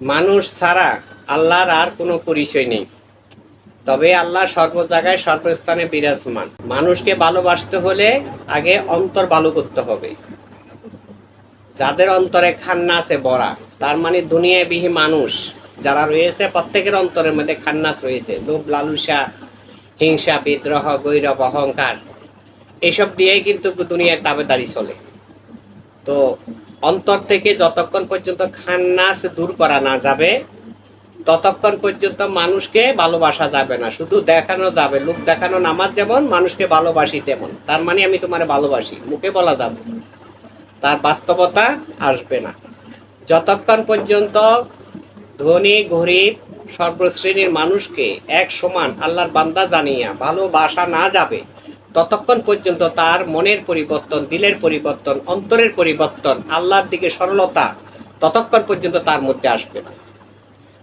মানুষ ছাড়া আল্লাহর আর কোনো পরিচয় নেই। তবে আল্লাহ সর্ব জায়গায় সর্বস্থানে বিরাজমান। মানুষকে ভালোবাসতে হলে আগে অন্তর ভালো করতে হবে। যাদের অন্তরে খান্না আছে বড়া, তার মানে দুনিয়ায় বিহি মানুষ যারা রয়েছে, প্রত্যেকের অন্তরের মধ্যে খান্নাস রয়েছে। লোভ, লালুসা, হিংসা, বিদ্রোহ, গৈরব, অহংকার, এসব দিয়েই কিন্তু দুনিয়ায় দাবেদারি চলে। তো অন্তর থেকে যতক্ষণ পর্যন্ত খান্নাস দূর করা না যাবে, ততক্ষণ পর্যন্ত মানুষকে ভালোবাসা যাবে না। শুধু দেখানো যাবে, লোক দেখানো নামাজ যেমন, মানুষকে ভালোবাসি তেমন। তার মানে আমি তোমার ভালোবাসি, মুখে বলা যাবে তার বাস্তবতা আসবে না। যতক্ষণ পর্যন্ত ধনী, গরিব, সর্বশ্রেণীর মানুষকে এক সমান আল্লাহর বান্দা জানিয়া ভালোবাসা না যাবে ততক্ষণ পর্যন্ত তার মনের পরিবর্তন, দিলের পরিবর্তন, অন্তরের পরিবর্তন, আল্লাহর দিকে সরলতা ততক্ষণ পর্যন্ত তার মধ্যে আসবে না।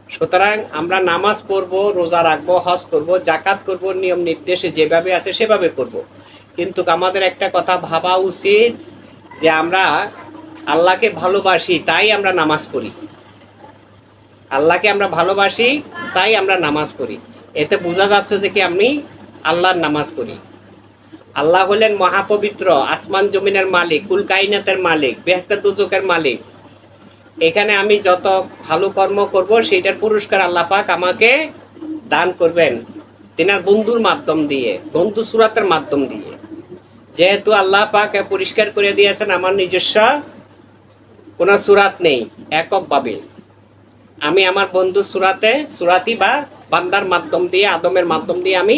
সুতরাং আমরা নামাজ পড়ব, রোজা রাখব, হজ করব জাকাত করব, নিয়ম নির্দেশে যেভাবে আছে সেভাবে করব। কিন্তু আমাদের একটা কথা ভাবা উচিত যে আমরা আল্লাহকে ভালোবাসি, তাই আমরা নামাজ পড়ি। আল্লাহকে আমরা ভালোবাসি, তাই আমরা নামাজ পড়ি। এতে বোঝা যাচ্ছে যে কি আমি আল্লাহর নামাজ পড়ি। আল্লাহ হলেন মহাপবিত্র, আসমান জমিনের মালিক কুল কাইনাতের মালিক বেহস্তা দুজকের মালিক। এখানে আমি যত ভালো কর্ম করব, সেইটার পুরস্কার আল্লাহ পাক আমাকে দান করবেন। তিনার বন্ধুর মাধ্যম দিয়ে, বন্ধু সুরাতের মাধ্যম দিয়ে। যেহেতু আল্লাহ পাক পরিষ্কার করে দিয়েছেন, আমার নিজস্ব কোনো সুরাত নেই, এককভাবে। আমি আমার বন্ধু সুরাতে, সুরাতি বা বান্দার মাধ্যম দিয়ে, আদমের মাধ্যম দিয়ে আমি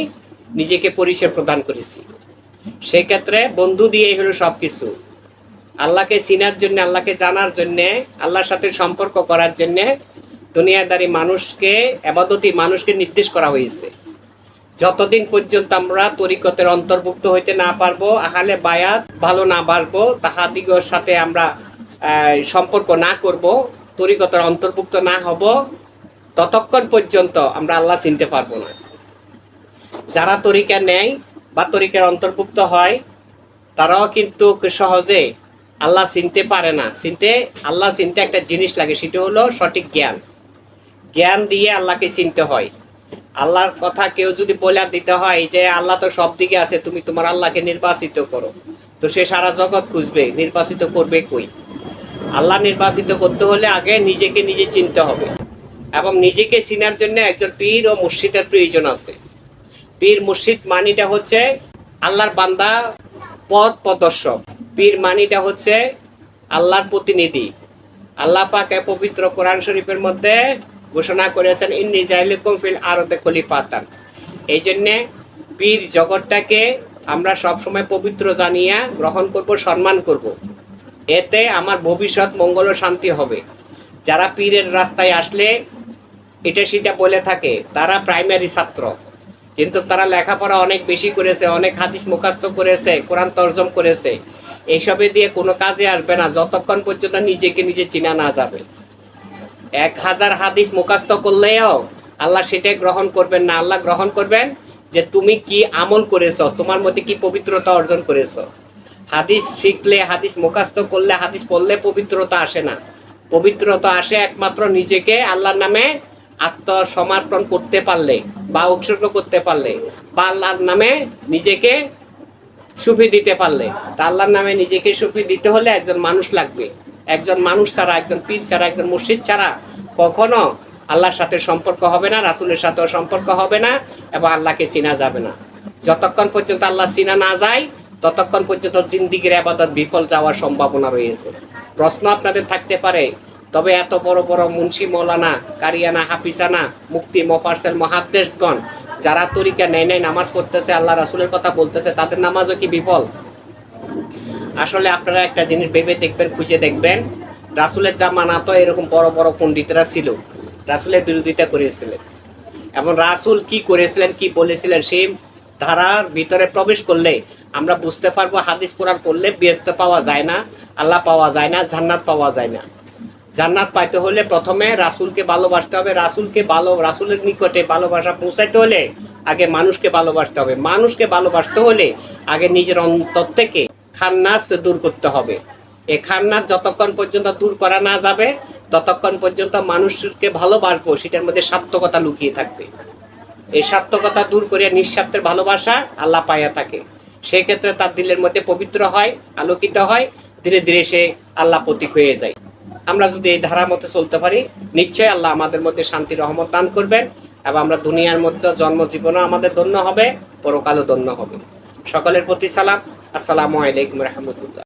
নিজেকে পরিচয় প্রদান করেছি। সেই ক্ষেত্রে বন্ধু দিয়ে হলো সব কিছু আল্লাহকে চিনার জন্য, আল্লাহকে জানার জন্য, আল্লাহর সাথে সম্পর্ক করার জন্য দুনিয়াদারি মানুষকে, আবাদতি মানুষকে নির্দেশ করা হয়েছে। যতদিন পর্যন্ত আমরা তরিকতের অন্তর্ভুক্ত হইতে না পারব, আহালে বায়াত ভালো না বাড়বো, তাহাদিগর সাথে আমরা সম্পর্ক না করব, তরিকতের অন্তর্ভুক্ত না হব, ততক্ষণ পর্যন্ত আমরা আল্লাহ চিনতে পারব না। যারা তরিকা নেয় বা তরিকার অন্তর্ভুক্ত হয়, তারাও কিন্তু সহজে আল্লাহ চিনতে পারে না। চিনতে, আল্লাহ চিনতে একটা জিনিস লাগে, সেটা হলো সঠিক জ্ঞান। জ্ঞান দিয়ে আল্লাহকে চিনতে হয়। আল্লাহর কথা কেউ যদি বলে দিতে হয় যে, আল্লাহ তো সব দিকে আছে, তুমি তোমার আল্লাহকে নির্বাচিত করো। তো সে সারা জগৎ খুঁজবে, নির্বাচিত করবে কই? আল্লাহ নির্বাচিত করতে হলে আগে নিজেকে নিজে চিনতে হবে। এবং নিজেকে চিনার জন্য একজন পীর ও মুর্শিদের প্রয়োজন আছে। পীর মুর্শিদ মানিটা হচ্ছে আল্লাহর বান্দা, পথ প্রদর্শক। পীর মানিটা হচ্ছে আল্লাহর প্রতিনিধি। আল্লাহ পাকে পবিত্র কোরআন শরীফের মধ্যে ঘোষণা করেছেন, ইন্নি জাইলিকুম ফিল আরদে খলিফাতান। এই জন্যে পীর জগৎটাকে আমরা সবসময় পবিত্র জানিয়া গ্রহণ করব, সম্মান করব। এতে আমার ভবিষ্যৎ মঙ্গল ও শান্তি হবে। যারা পীরের রাস্তায় আসলে, এটা সেটা বলে থাকে, তারা প্রাইমারি ছাত্র। কিন্তু তারা লেখাপড়া অনেক বেশি করেছে, অনেক হাদিস মুখাস্ত করেছে, কোরআন তর্জম করেছে। এইসবে দিয়ে কোনো কাজে আসবে না, যতক্ষণ পর্যন্ত নিজেকে নিজে চিনা না যাবে। এক হাজার হাদিস মুখাস্ত করলেও আল্লাহ সেটাই গ্রহণ করবেন না। আল্লাহ গ্রহণ করবেন যে তুমি কি আমল করেছ, তোমার মধ্যে কি পবিত্রতা অর্জন করেছ। হাদিস শিখলে, হাদিস মুখাস্ত করলে, হাদিস পড়লে পবিত্রতা আসে না। পবিত্রতা আসে একমাত্র নিজেকে, আল্লাহর নামে আত্মসমর্পণ করতে পারলে। বা উৎসর্গ করতে পারলে বা আল্লাহর নামে নিজেকে সুফি দিতে পারলে। তা আল্লাহর নামে নিজেকে সুফি দিতে হলে একজন মানুষ লাগবে। একজন মানুষ ছাড়া, একজন পীর ছাড়া, একজন মুর্শিদ ছাড়া কখনো আল্লাহর সাথে সম্পর্ক হবে না, রাসুলের সাথেও সম্পর্ক হবে না এবং আল্লাহকে চিনা যাবে না। যতক্ষণ পর্যন্ত আল্লাহ চিনা না যায়, ততক্ষণ পর্যন্ত জিন্দিগির আবাদত বিফল যাওয়ার সম্ভাবনা রয়েছে। প্রশ্ন আপনাদের থাকতে পারে তবে এত বড় বড় মুন্সি মৌলানা, কারিয়ানা হাফিসানা মুক্তি মফারসেল মহাদ্দেশগণ, যারা তরিকা নেয় নেয় নামাজ পড়তেছে, আল্লাহ রাসুলের কথা বলতেছে, তাদের নামাজও কি বিফল? আসলে আপনারা একটা জিনিস ভেবে দেখবেন, খুঁজে দেখবেন, রাসুলের জামানা তো এরকম বড় বড় পণ্ডিতরা ছিল, রাসুলের বিরোধিতা করেছিলেন। এবং রাসুল কি করেছিলেন, কি বলেছিলেন, সেই ধারার ভিতরে প্রবেশ করলে আমরা বুঝতে পারব, হাদিস কোরআন করলে বেস্ত পাওয়া যায় না, আল্লাহ পাওয়া যায় না, জান্নাত পাওয়া যায় না। জান্নাত পাইতে হলে প্রথমে রাসুলকে ভালোবাসতে হবে। রাসুলকে ভালো, রাসুলের নিকটে ভালোবাসা পৌঁছাইতে হলে আগে মানুষকে ভালোবাসতে হবে। মানুষকে ভালোবাসতে হলে আগে নিজের অন্তর থেকে খান্নাস দূর করতে হবে। এ খান্নাত যতক্ষণ পর্যন্ত দূর করা না যাবে, ততক্ষণ পর্যন্ত মানুষকে ভালোবাসবো, সেটার মধ্যে সার্থকতা লুকিয়ে থাকবে। এই সার্থকতা দূর করিয়া নিঃস্বার্থের ভালোবাসা আল্লাহ পাইয়া থাকে। সেই ক্ষেত্রে তার দিলের মধ্যে পবিত্র হয়, আলোকিত হয়, ধীরে ধীরে সে আল্লাহ প্রতীক হয়ে যায়। আমরা যদি এই ধারা মতো চলতে পারি, নিশ্চয়ই আল্লাহ আমাদের মধ্যে শান্তি রহমত দান করবেন এবং আমরা দুনিয়ার মধ্যে জন্মজীবনও আমাদের ধন্য হবে, পরকালও ধন্য হবে। সকলের প্রতি সালাম। আসসালামু আলাইকুম রহমতুল্লাহ।